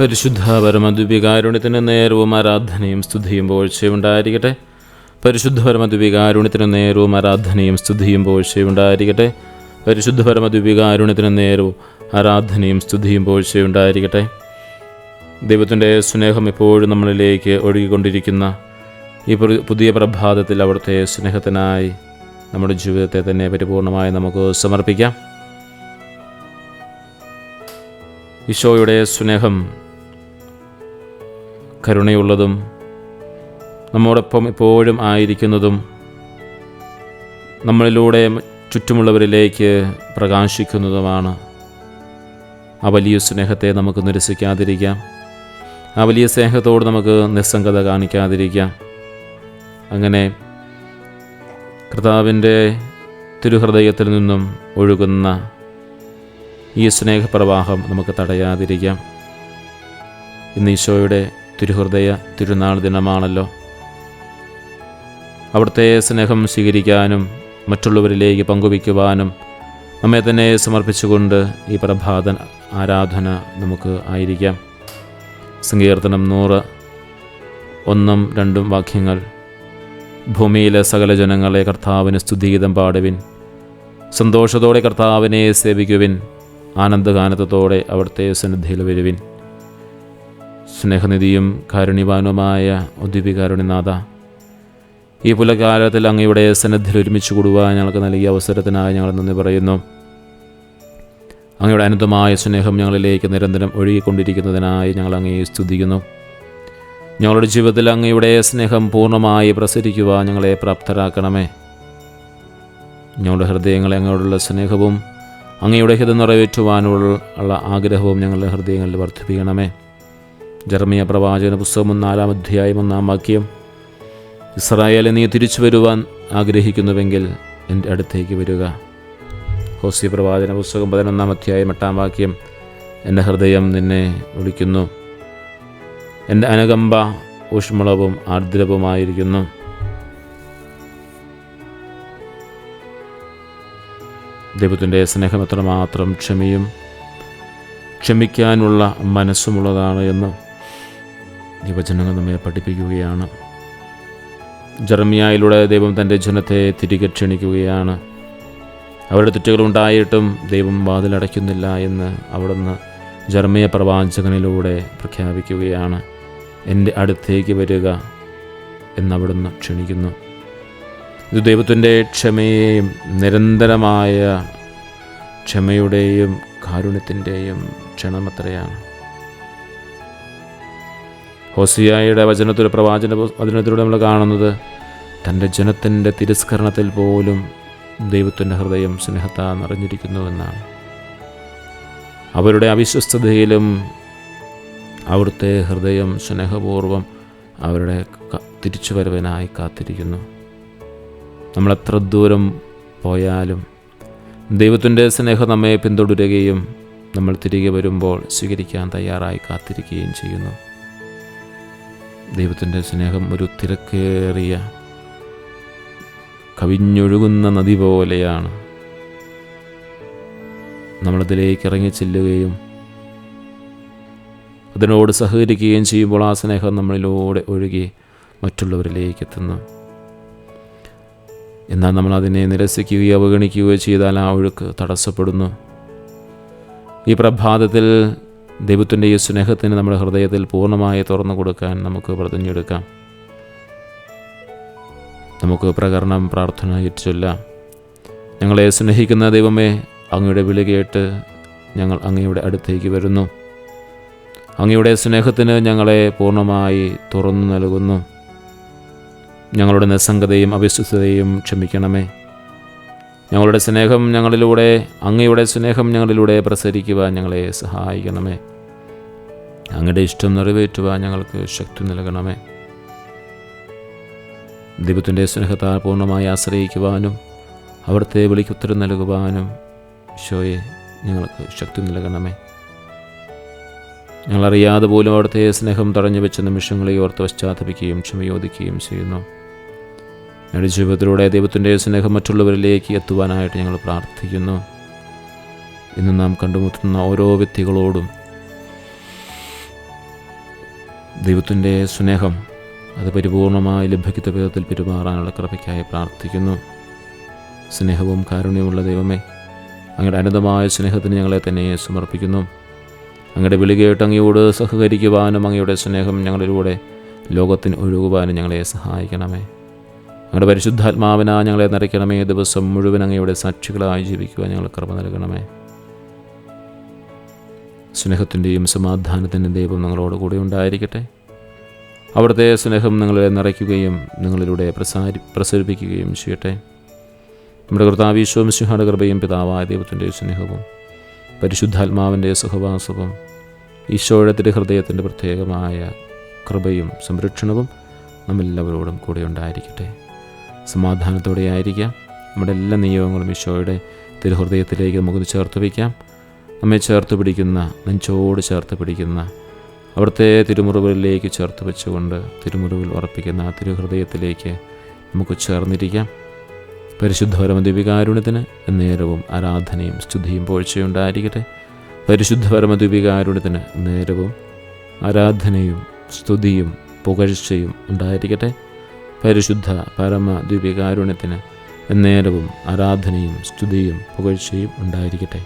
പരിശുദ്ധ പരമദ്വികാരുണ്യത്തിന് നേരവും ആരാധനയും സ്തുതിയും പോഴ്ചയുണ്ടായിരിക്കട്ടെ പരിശുദ്ധ പരമദ്വികാരുണ്യത്തിന് നേരവും ആരാധനയും സ്തുതിയും പോഴ്ചയുണ്ടായിരിക്കട്ടെ പരിശുദ്ധ പരമദ്വികാരുണ്യത്തിന് നേരവും ആരാധനയും സ്തുതിയും പോഴ്ചയുണ്ടായിരിക്കട്ടെ ദൈവത്തിന്റെ സ്നേഹം എപ്പോഴും നമ്മളിലേക്ക് ഒഴുകിക്കൊണ്ടിരിക്കുന്ന ഈ പുതി- പുതിയ പ്രഭാതത്തിൽ അവിടുത്തെ സ്നേഹത്തിനായി നമ്മുടെ ജീവിതത്തെ തന്നെ പരിപൂർണമായി നമുക്ക് സമർപ്പിക്കാം. ഈശോയുടെ സ്നേഹം കരുണയുള്ളതും നമ്മോടൊപ്പം എപ്പോഴും ആയിരിക്കുന്നതും നമ്മളിലൂടെ ചുറ്റുമുള്ളവരിലേക്ക് പ്രകാശിക്കുന്നതുമാണ്. ആ വലിയ സ്നേഹത്തെ നമുക്ക് നിരസിക്കാതിരിക്കാം. ആ വലിയ സ്നേഹത്തോട് നമുക്ക് നിസ്സംഗത കാണിക്കാതിരിക്കാം. അങ്ങനെ കർത്താവിന്റെ തിരുഹൃദയത്തിൽ നിന്നും ഒഴുകുന്ന ഈ സ്നേഹപ്രവാഹം നമുക്ക് തടയാതിരിക്കാം. ഇന്ന് ഈശോയുടെ തിരുഹൃദയ തിരുനാൾ ദിനമാണല്ലോ. അവിടുത്തെ സ്നേഹം സ്വീകരിക്കാനും മറ്റുള്ളവരിലേക്ക് പങ്കുവയ്ക്കുവാനും നമ്മെ തന്നെ സമർപ്പിച്ചുകൊണ്ട് ഈ പ്രഭാത ആരാധന നമുക്ക് ആയിരിക്കാം. സങ്കീർത്തനം നൂറ് ഒന്നും രണ്ടും വാക്യങ്ങൾ. ഭൂമിയിലെ സകല ജനങ്ങളെ കർത്താവിന് സ്തുതിഗീതം പാടുവിൻ. സന്തോഷത്തോടെ കർത്താവിനെ സേവിക്കുവിൻ. ആനന്ദഗാനത്തോടെ അവിടുത്തെ സന്നിധിയിൽ വരുവിൻ. സ്നേഹനിധിയും കാരുണ്യവാനുമായ ഉദ്ദീപികാരുണ്യനാഥ. ഈ പുലകാലത്തിൽ അങ്ങയുടെ സന്നിധിയിൽ ഒരുമിച്ച് കൂടുവാൻ ഞങ്ങൾക്ക് നൽകിയ അവസരത്തിനായി ഞങ്ങൾ നന്ദി പറയുന്നു. അങ്ങയുടെ അനന്തമായ സ്നേഹം ഞങ്ങളിലേക്ക് നിരന്തരം ഒഴുകിക്കൊണ്ടിരിക്കുന്നതിനായി ഞങ്ങൾ അങ്ങയെ സ്തുതിക്കുന്നു. ഞങ്ങളുടെ ജീവിതത്തിൽ അങ്ങയുടെ സ്നേഹം പൂർണമായി പ്രസരിക്കുവാൻ ഞങ്ങളെ പ്രാപ്തരാക്കണമേ. ഞങ്ങളുടെ ഹൃദയങ്ങളെ അങ്ങയോടുള്ള സ്നേഹവും അങ്ങയുടെ ഹിതം നിറവേറ്റുവാനുള്ള ആഗ്രഹവും ഞങ്ങളുടെ ഹൃദയങ്ങളിൽ വർദ്ധിപ്പിക്കണമേ. ജർമ്മിയ പ്രവാചകന പുസ്തകം നാലാം അധ്യായം ഒന്നാം വാക്യം ഇസ്രായേലെ നീ തിരിച്ചു വരുവാൻ ആഗ്രഹിക്കുന്നുവെങ്കിൽ എന്റെ അടുത്തേക്ക് വരിക. ഹോസി പ്രവാചന പുസ്തകം പതിനൊന്നാം അധ്യായം എട്ടാം വാക്യം എന്റെ ഹൃദയം നിന്നെ വിളിക്കുന്നു. എന്റെ അനുകമ്പ ഊഷ്മളവും ആർദ്രവുമായിരിക്കുന്നു. ദൈവത്തിന്റെ സ്നേഹം എത്രമാത്രം ക്ഷമയും ക്ഷമിക്കാനുള്ള മനസ്സുമുള്ളതാണ് എന്ന് ഈ വചനങ്ങൾ നമ്മെ പഠിപ്പിക്കുകയാണ്. ജർമിയായിലൂടെ ദൈവം തന്റെ ജനത്തെ തിരികെ ക്ഷണിക്കുകയാണ്. അവരുടെ തെറ്റുകളുണ്ടായിട്ടും ദൈവം വാതിലടയ്ക്കുന്നില്ല എന്ന് അവിടുന്ന് ജർമ്മിയ പ്രവാചകനിലൂടെ പ്രഖ്യാപിക്കുകയാണ്. എന്റെ അടുത്തേക്ക് വരിക എന്നവിടുന്ന് ക്ഷണിക്കുന്നു. ഇത് ദൈവത്തിന്റെ ക്ഷമയെയും നിരന്തരമായ ക്ഷമയുടെയും കാരുണ്യത്തിന്റെയും ക്ഷണമത്രയാണ്. ഹോസിയായുടെ വചനത്തിൽ പ്രവാചന വചനത്തിലൂടെ നമ്മൾ കാണുന്നത് തന്റെ ജനത്തിന്റെ തിരസ്കരണത്തിൽ പോലും ദൈവത്തിന്റെ ഹൃദയം സ്നേഹത്താ നിറഞ്ഞിരിക്കുന്നുവെന്നാണ് അവരുടെ അവിശ്വസ്തതയിലും അവിടുത്തെ ഹൃദയം സ്നേഹപൂർവം അവരുടെ തിരിച്ചു തിരിച്ചുവരവിനായി കാത്തിരിക്കുന്നു. നമ്മളെത്ര ദൂരം പോയാലും ദൈവത്തിന്റെ സ്നേഹം നമ്മെ പിന്തുടരുകയും നമ്മൾ തിരികെ വരുമ്പോൾ സ്വീകരിക്കാൻ തയ്യാറായി കാത്തിരിക്കുകയും ചെയ്യുന്നു. ദൈവത്തിന്റെ സ്നേഹം ഒരു തിരക്കേറിയ കവിഞ്ഞൊഴുകുന്ന നദി പോലെയാണ്. നമ്മളതിലേക്ക് ഇറങ്ങി ചെല്ലുകയും അതിനോട് സഹകരിക്കുകയും ചെയ്യുമ്പോൾ ആ സ്നേഹം നമ്മളിലൂടെ ഒഴുകി മറ്റുള്ളവരിലേക്ക് എത്തുന്നു. എന്നാൽ നമ്മൾ അതിനെ നിരസിക്കുകയോ അവഗണിക്കുകയോ ചെയ്താൽ ആ ഒഴുക്ക് തടസ്സപ്പെടുന്നു. ഈ പ്രഭാതത്തിൽ ദൈവത്തിന്റെ ഈ സ്നേഹത്തിന് നമ്മുടെ ഹൃദയത്തിൽ പൂർണമായി തുറന്നു കൊടുക്കാൻ നമുക്ക് പ്രതിഞ്ഞെടുക്കാം നമുക്ക് പ്രകരണം പ്രാർത്ഥന ചൊല്ലാം ഞങ്ങളെ സ്നേഹിക്കുന്ന ദൈവമേ അങ്ങയുടെ വിളി കേട്ട് ഞങ്ങൾ അങ്ങയുടെ അടുത്തേക്ക് വരുന്നു. അങ്ങയുടെ സ്നേഹത്തിന് ഞങ്ങളെ പൂർണമായി തുറന്നു നൽകുന്നു. ഞങ്ങളുടെ നിസ്സംഗതയും അവിശ്വസ്തതയും ക്ഷമിക്കണമേ. ഞങ്ങളുടെ സ്നേഹം ഞങ്ങളിലൂടെ അങ്ങയുടെ സ്നേഹം ഞങ്ങളിലൂടെ പ്രസരിക്കുവാൻ ഞങ്ങളെ സഹായിക്കണമേ. അങ്ങയുടെ ഇഷ്ടം നിറവേറ്റുവാൻ ഞങ്ങൾക്ക് ശക്തി നൽകണമേ. ദൈവത്തിന്റെ സ്നേഹത്താൽ പൂർണമായി ആശ്രയിക്കുവാനും അവിടുത്തെ വിളിക്കുത്തരം നൽകുവാനും ഈശോയെ ഞങ്ങൾക്ക് ശക്തി നൽകണമേ. ഞങ്ങളറിയാതെ പോലും അവിടുത്തെ സ്നേഹം തടഞ്ഞു വെച്ച നിമിഷങ്ങളെ ഓർത്ത് പശ്ചാത്തപിക്കുകയും ക്ഷമയോദിക്കുകയും ചെയ്യുന്നു. ഞങ്ങളുടെ ജീവിതത്തിലൂടെ ദൈവത്തിന്റെ സ്നേഹം മറ്റുള്ളവരിലേക്ക് എത്തുവാനായിട്ട് ഞങ്ങൾ പ്രാർത്ഥിക്കുന്നു. ഇന്ന് നാം കണ്ടുമുട്ടുന്ന ഓരോ വ്യക്തികളോടും ദൈവത്തിന്റെ സ്നേഹം അത് പരിപൂർണമായി ലഭിക്കുന്ന വിധത്തിൽ പെരുമാറാനുള്ള കൃപയ്ക്കായി പ്രാർത്ഥിക്കുന്നു. സ്നേഹവും കാരുണ്യമുള്ള ദൈവമേ അങ്ങയുടെ അനന്തമായ സ്നേഹത്തിന് ഞങ്ങളെ തന്നെ സമർപ്പിക്കുന്നു. അങ്ങയുടെ വിളി കേട്ട് അങ്ങയോട് സഹകരിക്കുവാനും അങ്ങയുടെ സ്നേഹം ഞങ്ങളിലൂടെ ലോകത്തിന് ഒഴുകുവാനും ഞങ്ങളെ സഹായിക്കണമേ. അങ്ങയുടെ പരിശുദ്ധാത്മാവിനാ ഞങ്ങളെ നിറയ്ക്കണമേ ദിവസം മുഴുവൻ അങ്ങയുടെ സാക്ഷികളായി ജീവിക്കുക ഞങ്ങൾ കൃപ നൽകണമേ. സ്നേഹത്തിന്റെയും സമാധാനത്തിന്റെയും ദൈവം നിങ്ങളോട് കൂടെ ഉണ്ടായിരിക്കട്ടെ. അവിടുത്തെ സ്നേഹം നിങ്ങളെ നിറയ്ക്കുകയും നിങ്ങളിലൂടെ പ്രസാരി പ്രസരിപ്പിക്കുകയും ചെയ്യട്ടെ. നമ്മുടെ കർത്താവീശ്വം സിംഹയുടെ കൃപയും പിതാവായ ദൈവത്തിന്റെ സ്നേഹവും പരിശുദ്ധാത്മാവിന്റെ സുഖവാസവും ഈശോയുടെ തിരുഹൃദയത്തിന്റെ പ്രത്യേകമായ കൃപയും സംരക്ഷണവും നമ്മെല്ലാവരോടും കൂടെ ഉണ്ടായിരിക്കട്ടെ. സമാധാനത്തോടെ ആയിരിക്കാം നമ്മുടെ എല്ലാ നിയോഗങ്ങളും ഈശോയുടെ തിരുഹൃദയത്തിലേക്ക് നമുക്ക് ചേർത്ത് വയ്ക്കാം. നമ്മെ ചേർത്ത് പിടിക്കുന്ന നെഞ്ചോട് ചേർത്ത് പിടിക്കുന്ന അവിടുത്തെ തിരുമുറിവുകളിലേക്ക് ചേർത്ത് വെച്ചുകൊണ്ട് തിരുമുറിവിൽ ഉറപ്പിക്കുന്ന ആ തിരുഹൃദയത്തിലേക്ക് നമുക്ക് ചേർന്നിരിക്കാം. പരിശുദ്ധപരമ ദിവികാരുണ്യത്തിന് നേരവും ആരാധനയും സ്തുതിയും പോഴ്ചയുണ്ടായിരിക്കട്ടെ. പരിശുദ്ധപരമ ദിവികാരുണ്യത്തിന് നേരവും ആരാധനയും സ്തുതിയും പുകഴ്ചയും ഉണ്ടായിരിക്കട്ടെ. പരിശുദ്ധ പരമ ദ്വീപികാരുണ്യത്തിന് എന്നേരവും ആരാധനയും സ്തുതിയും പുകഴ്ചയും ഉണ്ടായിരിക്കട്ടെ.